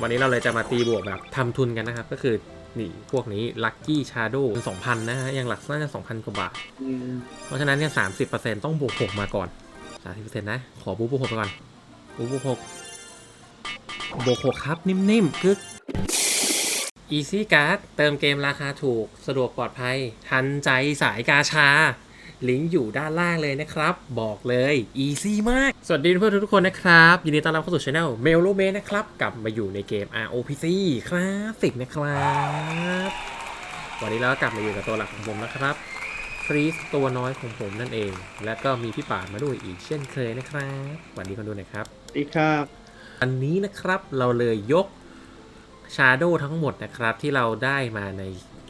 วันนี้เราเลยจะมาตีบวกแบบทำทุนกันนะครับ ก็คือนี่พวกนี้ Lucky Shadow สองพันนะฮะยังหลักน่าจะสองพันกว่าบาทอืมเพราะฉะนั้นเนี่ยสามสิบเปอร์เซ็นต์ต้องบวกหกมาก่อนสามสิบเปอร์เซ็นต์นะ ขอบูบวกหกไปก่อนบูบวกหกบวกหกครับนิ่มๆกึก Easy Card เติมเกมราคาถูกสะดวกปลอดภัย ทันใจสายกาชา ลิงก์อยู่ด้านล่างเลยนะครับ บอกเลย Easy มาก สวัสดีเพื่อนๆทุกคนนะครับ ยินดีต้อนรับเข้าสู่ช anel m e l o m a นะครับ กลับมาอยู่ในเกม ROPC คลาสสิกนะครับ วันนี้เราก็กลับมาอยู่กับตัวหลักของผมนะครับฟรีสตัวน้อยของผมนั่นเอง และก็มีพี่ป่านมาด้วยอีกเช่นเคยนะครับสวัสดีคนดูหน่อยครับสวัสดีครับอันนี้นะครับเราเลยยก Shadow ทั้งหมดนะครับที่เราได้มาใน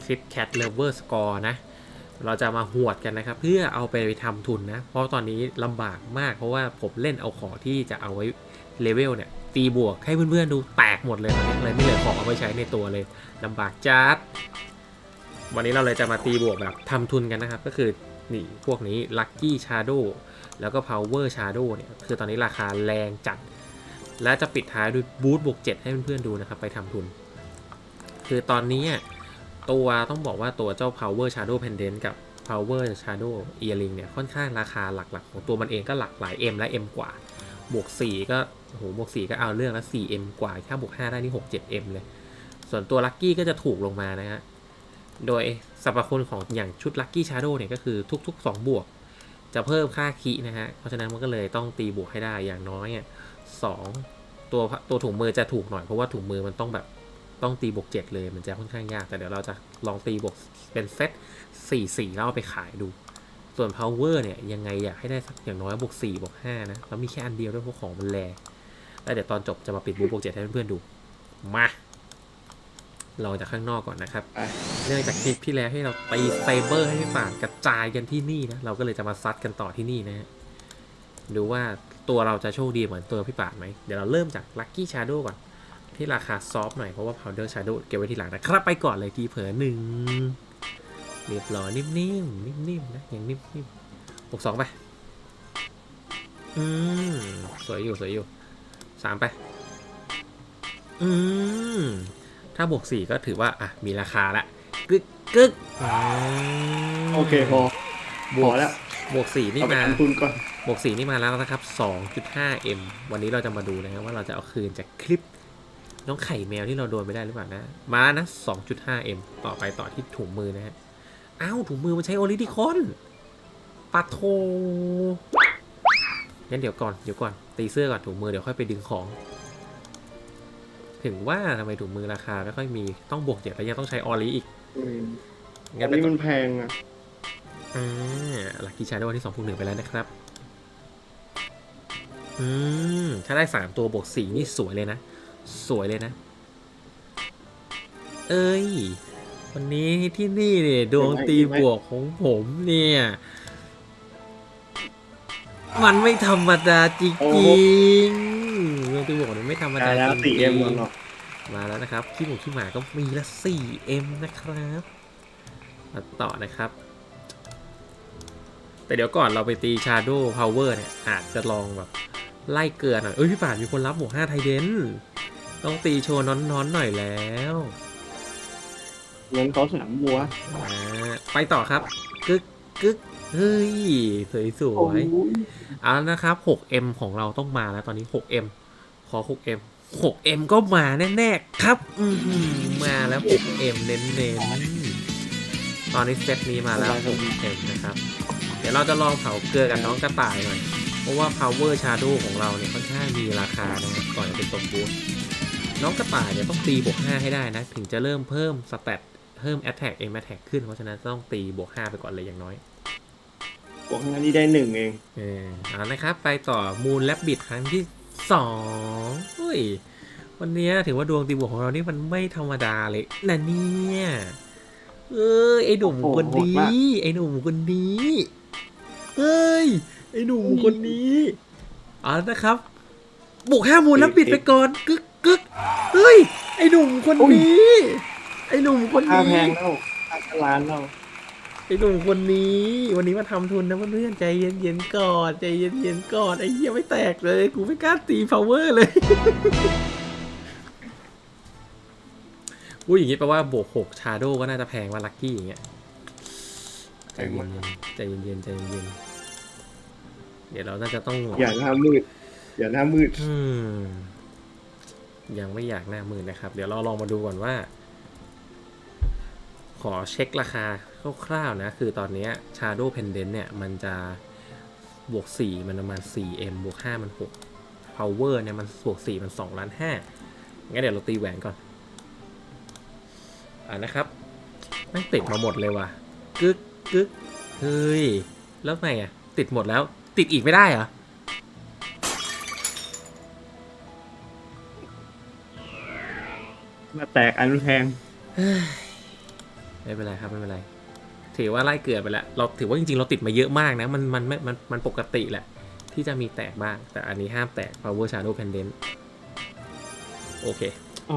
คลิป Cat Lover Score นะ เราจะมาหวดกันนะครับ เพื่อเอาไปทำทุนนะ เพราะตอนนี้ลำบากมากเพราะว่าผมเล่นเอาของที่จะเอาไว้เลเวลเนี่ย ตีบวกให้เพื่อนๆดูแตกหมดเลยตอนนี้เลยไม่เหลือของเอาไว้ใช้ในตัวเลยลำบากจัดวันนี้เราเลยจะมาตีบวกแบบทำทุนกันนะครับ ก็คือนี่พวกนี้ Lucky Shadow แล้วก็ Power Shadow เนี่ย คือตอนนี้ราคาแรงจัด และจะปิดท้ายด้วยบูทบวก7ให้เพื่อนๆดูนะครับ ไปทำทุน คือตอนนี้ ตัวต้องบอกว่าตัวเจ้า Power Shadow Pendant กับ Power Shadow Earring เนี่ยค่อนข้างราคาหลักๆ ของตัวมันเองก็หลักหลาย M และ M กว่า บวก 4 ก็โหบวก 4 ก็เอาเรื่องแล้ว 4M กว่าถ้าบวก 5 ได้นี่ 6 7M เลย ส่วนตัว Lucky ก็จะถูกลงมานะฮะ โดยสรรพคุณของอย่างชุด Lucky Shadow เนี่ยก็คือทุก ๆ 2 บวก จะเพิ่มค่าคีนะฮะ เพราะฉะนั้นมันก็เลยต้องตีบวกให้ได้อย่างน้อยอะสองตัวตัวถุงมือจะถูกหน่อยเพราะว่าถุงมือมันต้องแบบ ต้องตีบวกเจ็ดเลยมันจะค่อนข้างยาก แต่เดี๋ยวเราจะลองตีบวกเป็นเซตสี่สี่แล้วเอาไปขายดู ส่วน power เนี่ยยังไงอยากให้ได้สักอย่างน้อยบวกสี่บวกห้านะแล้วมีแค่อันเดียวด้วยเพราะของมันแรงแล้วเดี๋ยวตอนจบจะมาปิดบูบวกเจ็ดให้เพื่อนๆดู มาลองจากข้างนอกก่อนนะครับไปเนื่องจากคลิปที่แล้วให้เราตีสไตเบอร์ให้พี่ป่านกระจายกันที่นี่นะ เราก็เลยจะมาซัดกันต่อที่นี่นะฮะ ดูว่าตัวเราจะโชคดีเหมือนตัวพี่ป่านไหม เดี๋ยวเราเริ่มจาก Lucky Shadow ก่อน ที่ราคาซอฟต์หน่อยเพราะว่า Powder Shadow เก็บไว้ทีหลังนะครับ ไปก่อนเลยทีเผลอหนึ่งเรียบร้อยนิ่มๆนิ่มๆนะอย่างนิ่มๆบวกสองไป อืมสวยอยู่สวยอยู่สามไป อืมถ้าบวกสี่ก็ถือว่า อะ มีราคาละกึกกึกอืมโอเคพอบวพกอแล้วบวกสี่นี่เอาไปมาทำทุนก่อนบวกสี่นี่มาแล้วนะครับ 2.5m วันนี้เราจะมาดูนะครับว่าเราจะเอาคืนจากคลิป น้องไข่แมวที่เราโดนไปได้หรือเปล่านะ มาแล้วนะ 2.5m ต่อไปต่อที่ถุงมือนะฮะ อ้าวถุงมือมันใช้โอลิดิคอนปัดโทงั้นเดี๋ยวก่อน เดี๋ยวก่อน ตีเสื้อก่อนถุงมือเดี๋ยวค่อยไปดึงของ ถึงว่าทำไมถุงมือราคาไม่ค่อยมี ต้องบวกเจ็ดแล้วยังต้องใช้ออลิอีกอืมงั้อันนไปนี้ต่อมันแพงอะอ่าลักกี้ชาร์ดวันที่สองบวกหนึ่งไปแล้วนะครับ อืม ถ้าได้สามตัวบวกสี่นี่สวยเลยนะ สวยเลยนะ เอ้ย วันนี้ที่นี่เนี่ยดวงตีบวกของผมเนี่ย มันไม่ธรรมดาจริงๆดวงตีบวกมันไม่ธรรมได้ดาแล้วจริสี่งเอ็มๆหรอกมาแล้วนะครับขี้หมูขี้หมาก็มีละ 4M นะครับมาต่อนะครับ แต่เดี๋ยวก่อนเราไปตี Shadow Power เนี่ยอาจจะลองแบบไล่เกลือหน่อยเอ้ยพี่ป่านมีคนรับบวก5ไทเดน ต้องตีโชว์น้อนๆหน่อยแล้วเงินเขาสนามบัวอ่าไปต่อครับ กึกกึกเฮ้ย สวยสโอ้วยยๆเอาแล้วนะครับ 6M ของเราต้องมาแล้วตอนนี้ 6M ขอ 6M 6M ก็มาแน่ๆครับ อือหือมาแล้ว 6M เน้นๆ ตอนนี้เซตนี้มาแล้ว 6M นะครับ เดี๋ยวเราจะลองเผาเกลือกับน้องกระต่ายหน่อย เพราะว่า Power Shadow ของเราเนี่ยค่อนข้างมีราคานะครับก่อนจะเป็นตบบูท น้องกระต่ายเนี่ยต้องตีบวก 5 ให้ได้นะ ถึงจะเริ่มเพิ่มสเตตเพิ่ม Attack M Attack ขึ้น เพราะฉะนั้นต้องตีบวก 5 ไปก่อนเลยอย่างน้อยบวกงานนี้ได้หนึ่งเอง เออเอานะครับ ไปต่อมูลแลบบิดครั้งที่สองเฮ้ย วันนี้ถือว่าดวงตีบวกของเรานี่มันไม่ธรรมดาเลยนะเนี่ย เอ้ย ไอหนุ่มคนนี้ ไอหนุ่มคนนี้เอ้ย ไอหนุ่มคนนี้เอาละนะครับ บวกห้ามูลแลบบิดไปก่อนกึก กึกเฮ้ย ไอหนุ่มคนนี้ ไอหนุ่มคนค่านี้แพงแล้วค่าล้านแล้วไอ้หนุ่มคนนี้ วันนี้มาทำทุนนะเพื่อนๆใจเย็นๆก่อนใจเย็นๆก่อนไอ้เหี้ยไม่แตกเลยกูไม่กล้าตี power เลยอุ้ยอย่างงี้แปลว่าบวกหกชาโดก็น่าจะแพงว่าลัคกี้อย่างเงี้ยใจเย็นๆใจเย็นๆใจเย็นๆเดี๋ยวเราน่าจะต้อง อย่าหน้ามืด อย่าหน้ามืด อืม ยังไม่อยากหน้ามือนะครับ เดี๋ยวเราลองมาดูก่อนว่า ขอเช็คราคาคร่าวๆนะ คือตอนนี้ Shadow Pendant เนี่ย มันจะบวก 4 มันประมาณ 4M บวก 5 มัน 6 Power เนี่ย มันบวก 4 มัน2ล้าน5งั้นเดี๋ยวเราตีแหวนก่อน อ่านะครับม่งติดมาหมดเลยว่ะ กึกกึกเฮ้ย แล้วไงอะ ติดหมดแล้ว ติดอีกไม่ได้เหรอ มาแตกอันแพงไม่เป็นไรครับไม่เป็นไร ถือว่าไล่เกลือไปแล้ว เราถือว่าจริงๆ เราติดมาเยอะมากนะ มันมันไม่มันมันปกติแหละ ที่จะมีแตกบ้าง แต่อันนี้ห้ามแตก power shadow pendant โอเค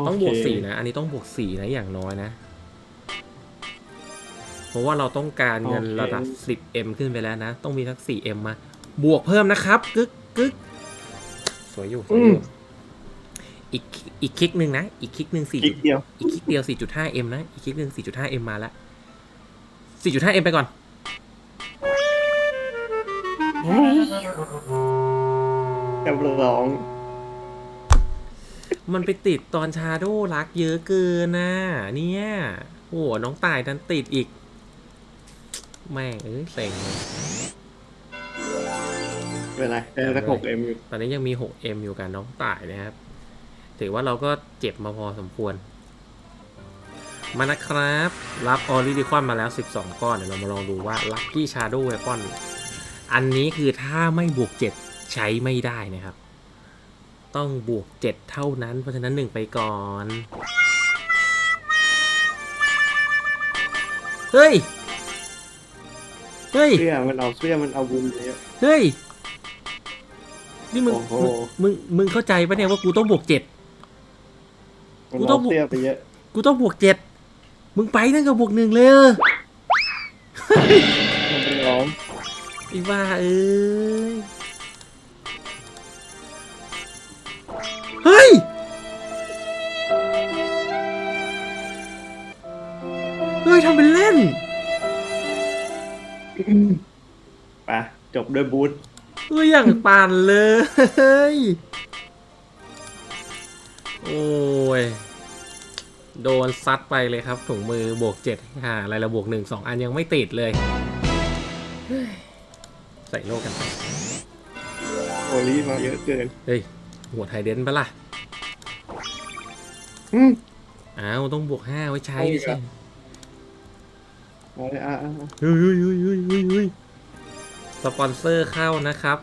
ต้องบวกโเคสี่นะ อันนี้ต้องบวกสี่นะอย่างน้อยนะ เพราะว่าเราต้องการเงินระดับ 10m ขึ้นไปแล้วนะ ต้องมีสัก 4m มา บวกเพิ่มนะครับ กึกกึกสวยอยู่สวยอยู่ อีกอีกคลิกหนึ่งนะ อีกคลิกหนึ่งสี่อีกเดียว อีกคลิกเดียว 4.5m นะ อีกคลิกหนึ่ง 4.5m มาแล้ว 4.5m ไปก่อนกับร้อง มันไปติดตอนชาโดรักเยอะเกินนะเนี่ยโอ้โหน้องตายดันติดอีก แม่งเอ้ยเซ็งเลยเป็นไรเป็นตะกกเอ็มอยู่ตอนนี้ยังมี 6m อยู่กับน้องตายนะครับ ถือว่าเราก็เจ็บมาพอสมควร มานะครับ รับออริดิคอนมาแล้ว 12 ก้อน เดี๋ยวเรามาลองดูว่า Lucky Shadow Weapon อันนี้คือถ้าไม่บวก 7 ใช้ไม่ได้นะครับ ต้องบวก 7 เท่านั้น เพราะฉะนั้น 1 ไปก่อน เฮ้ย เฮ้ย เสื้อมันเอาเสื้อมันเอาบุญเยอะเฮ้ย นี่มึง โอ้โหมึงมึง มึงเข้าใจปะเนี่ยว่ากูต้องบวกเจ็ดมัน กูต้อเอางบวกเสื้อไปเยอะกูต้องบวกเจ็ดมึงไปนั่นกับบวกหนึ่งเลยเออมันเป็นร้องไอ้บ้าเอ้ยเฮ้ยเฮ้ยทำเป็นเล่นไปจบด้วยบูธเฮ้ยอย่างปั่นเลย โอ้ ย โดนซัดไปเลยครับ ถุงมือบวกเจ็ดหาอะไรละบวกหนึ่งสองอันยังไม่ติดเลยเฮ้ยใส่โลกกันไปโอลีมาเยอะเกิน เฮ้ย หัวไทยเดนปะล่ะอืมอ้าวต้องบวกห้าไว้ใช้เอาอีไม่กใช่อะเอาเลยอะอะอะเฮ้ยเฮ้ยเฮ้ยเฮ้ยเฮ้ยเฮ้ยสปอนเซอร์เข้านะครับ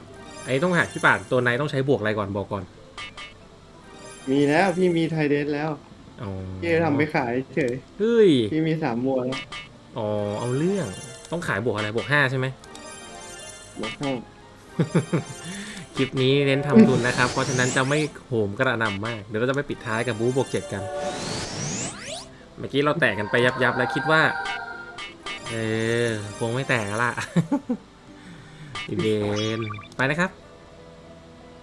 ไอ้ต้องหาพี่ป่านตัวไหนต้องใช้บวกอะไรก่อนบอกก่อน มีแล้วพี่มีไทยเดนแล้วอ๋อพี่จะทำไปขายเฉยเฮ้ย พี่มีสามบัวแล้วอ๋อ เอาเรื่อง ต้องขายบวกอะไรบวกห้าใช่ไหมบวกห้าคลิปนี้เน้นทำทุนนะครับ เพราะฉะนั้นจะไม่โหมกระหน่ำมาก เดี๋ยวเราจะไปปิดท้ายกับบู๊บวกเจ็ดกัน เมื่อกี้เราแตกกันไปยับยับๆแล้วคิดว่า เออ คงไม่แตกแล้วล่ะอีเวนไปนะครับ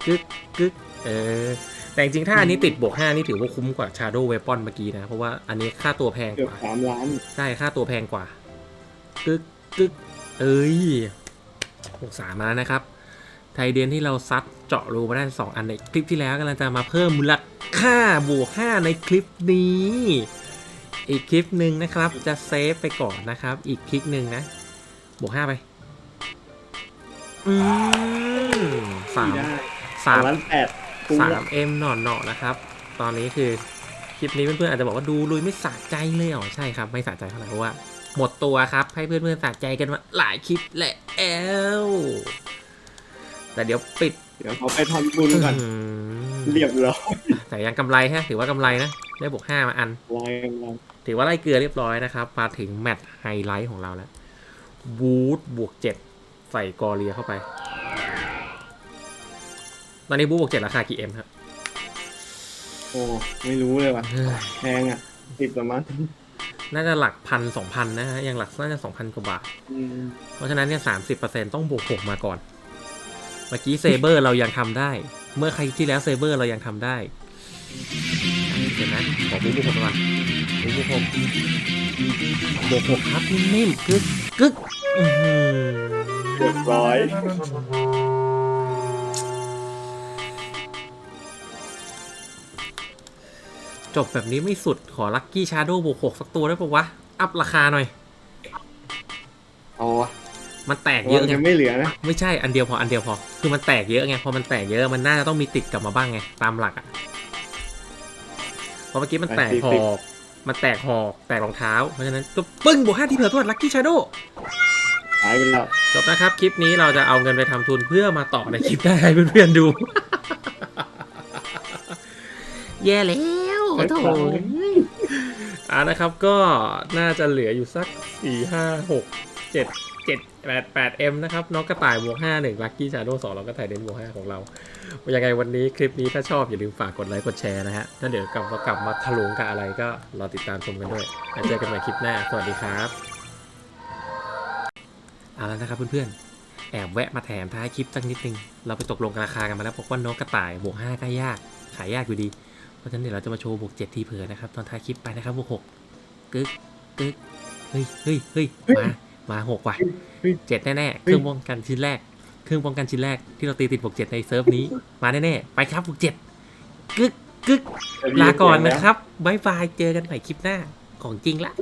กึกกึกเออ แต่จริงๆถ้าอันนี้ติดบวกห้านี่ถือว่าคุ้มกว่า Shadow Weapon เมื่อกี้นะ เพราะว่าอันนี้ค่าตัวแพงเกือบกว่า สามล้านใช่ค่าตัวแพงกว่ากึกกึกเอ้ยหกสามมาแล้วนะครับ ไทยเดนที่เราซัดเจาะรูมาได้สองอันในคลิปที่แล้วกำลังจะมาเพิ่มมูลค่าบวกห้าในคลิปนี้ อีกคลิปหนึ่งนะครับ จะเซฟไปก่อนนะครับ อีกคลิปหนึ่งนะ บวกห้าไป อืมสามได้สามล้านแปดคุ้ม สาแล้วมเอ็มหนอนเนาะนะครับ ตอนนี้คือคลิปนี้เพื่อนๆอาจจะบอกว่าดูลุยไม่สะใจเลยอ๋อใช่ครับ ไม่สะใจเท่าไหร่เพราะว่า หมดตัวครับให้เพื่อนๆสะใจกันมาหลายคลิปแหละแอลแต่เดี๋ยวปิดเดี๋ยวเขาไปทำบุญก่อนอื้อหือเรียบร้อยแต่ยังกำไรฮะถือว่ากำไรนะได้บวกห้ามาอันลายกำลังถือว่าไล่เกลือเรียบร้อยนะครับมาถึงแมตช์ไฮไลท์ของเราแล้วบูทบวกเจ็ดใส่กอเรียเข้าไป ตอนนี้บูทบวกเจ็ดราคากี่เอ็มครับ โอ้ไม่รู้เลยว่ะเฮ้ยแพงอะสิบประมาณน่าจะหลักพันสองพันนะฮะยังหลักน่าจะสองพันกว่าบาท อืมเพราะฉะนั้นเนี่ยสามสิบเปอร์เซ็นต้องบวกหกมาก่อน เมื่อกี้เซเบอร์เรายังทำได้ เมื่อใครที่แล้วเซเบอร์เรายังทำได้เดี๋ยวนะขอบูบูผมก่อนบูบูผมบวกหกครับนิ่มๆกึกกึกอื้อหือเรียบร้อย จบแบบนี้ไม่สุดขอลัคกี้ชาโดบวกหกสักตัวได้ปะวะ อัพราคาหน่อย เอาวะมันแตกเยเยอะอะไงยังไม่เหลือนะ ไม่ใช่อันเดียวพออันเดียวพอ คือมันแตกเยอะไงพอมันแตกเยอะมันน่าจะต้องมีติดกลับมาบ้างไงตามหลักอะเพราะเมื่อกี้มันแตกหอกมันแตกหอกแตกรองเท้า เพราะฉะนั้นก็ปึ้งบวกห้าที่เผื่อตัวลัคกี้ชาโดหายไปแล้วจบนะครับ คลิปนี้เราจะเอาเงินไปทำทุนเพื่อมาต่อในคลิปหน้าให้เพื่อนๆดู แย่แล้ว โอ้โหอ่านะครับก็น่าจะเหลืออยู่สักสี่ห้าหกเจ็ดเจ็ดแปดแปดเอ็มนะครับ น้องกระต่ายบวกห้าหนึ่งลัคกี้ชาโดสองแล้วก็ไทยเดนบวกห้าของเรายังไงวันนี้คลิปนี้ถ้าชอบอย่าลืมฝากกดไลค์กดแชร์นะฮะแล้วเดี๋ยวกลับมากลับมาทะลุกับอะไรก็รอติดตามชมกันด้วยแล้วเจอกันใหม่คลิปหน้า สวัสดีครับเอาแล้วนะครับเพื่อนๆ แอบแวะมาแถมท้ายคลิปสักนิดนึง เราไปตกลงราคากันมาแล้วบอกว่านกกระต่ายบวก5ก็ยาก ขายยากอยู่ดีเพ ราะฉะนั้นเดี๋ยวเราจะมาโชว์บวก7ทีเผื่อนะครับ ตอนท้ายคลิปไปนะครับบวก6กึกกึกเฮ้ยเฮ้ยเฮ้ยมามาหกว่ะเฮ้ยเจ็ดแน่ๆเครื่องป้องกันชิ้นแรก เครื่องป้องกันชิ้นแรกที่เราตีติดบวกเจ็ดในเซิร์ฟนี้มาแน่ๆไปครับบวกเจ็ดกึกกึกลาก่อนนะครับบ๊ายบายเจอกันใหม่คลิปหน้าของจริงละ